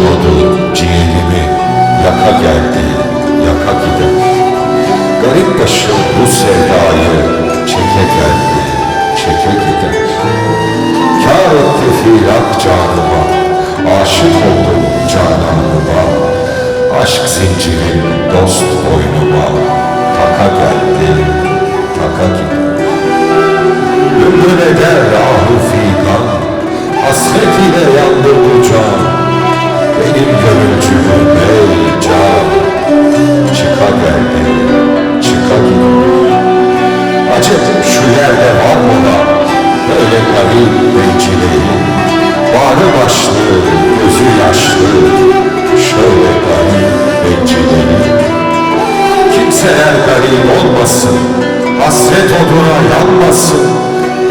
Odu ciğerimi yaka geldi, yaka gider. Garip başım bu sevdayı çeke geldi, çeke gider. Kâr etti firak canıma, aşık oldum cananıma. Aşk zincirim dost boynuma, Kimseler garip olmasın, hasret oduna yanmasın.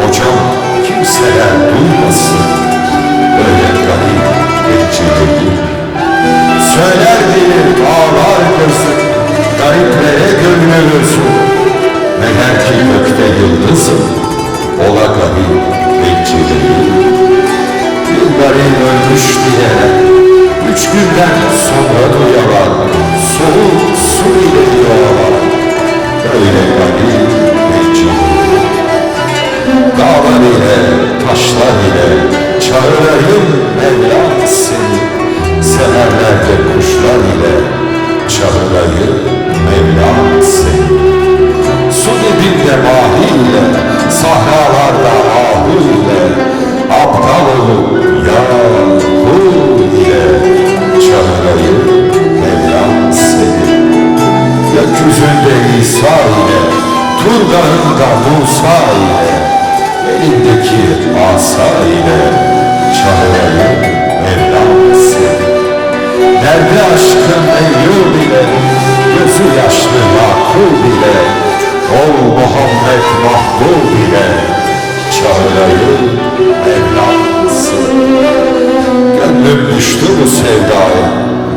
Hocam kimseler duymasın, böyle garip bekçiliği. Söyler diye ağlar gözü, gariplere gönlümüzü. Meğer ki gökte yıldızım, ola garip bekçiliği. Bir garip ölmüş diyerek, üç günden sonra duyalar, soğuk. Böyle garip bekçiliği. Dağlar ile, taşlar ile çağırayım Mevlam seni. Seherlerde kuşlar ile çağırayım Mevlam seni. Su dibinde mahi ile, sahralarda ahu ile, aptal olup yahu ile çağırayım Mevlam seni. Gökyüzünde İsa ile, Turgahında Musa ile, elindeki asa ile çağırayım Mevlam seni. Nerede aşkın Eyyub ile, gözü yaşlı Yakub ile, ol Muhammed Mahbub ile çağırayım Mevlam seni. Gönlüm düştü bu sevdaya,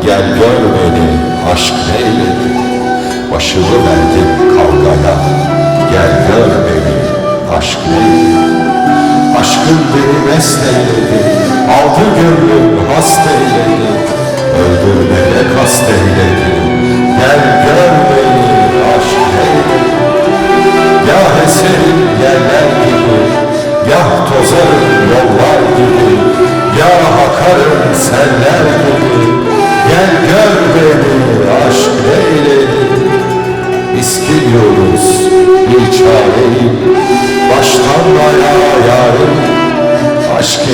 gel gör beni aşk neyledi. Başımı verdim kavgaya, gel gör beni aşk. Aşkın beni mest eyledi, aldı gönlüm hast eyledi. Öldürmeye kast eyledi, gel gör beni aşk neyledi. Yah eserim yerler gibi, yah tozarım yollar gibi, yah akarım seller gibi.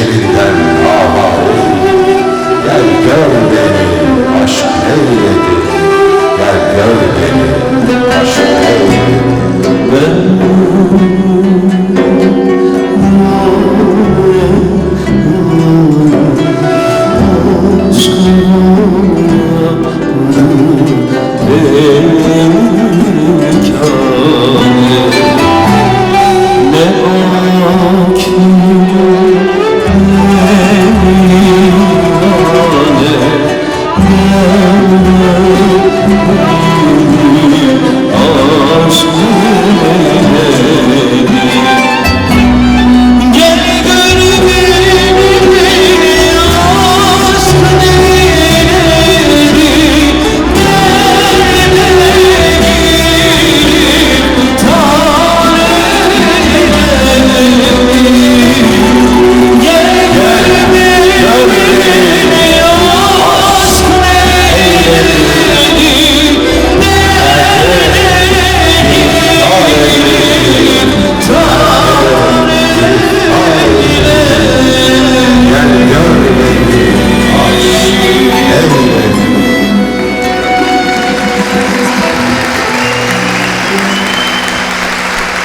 Jesus.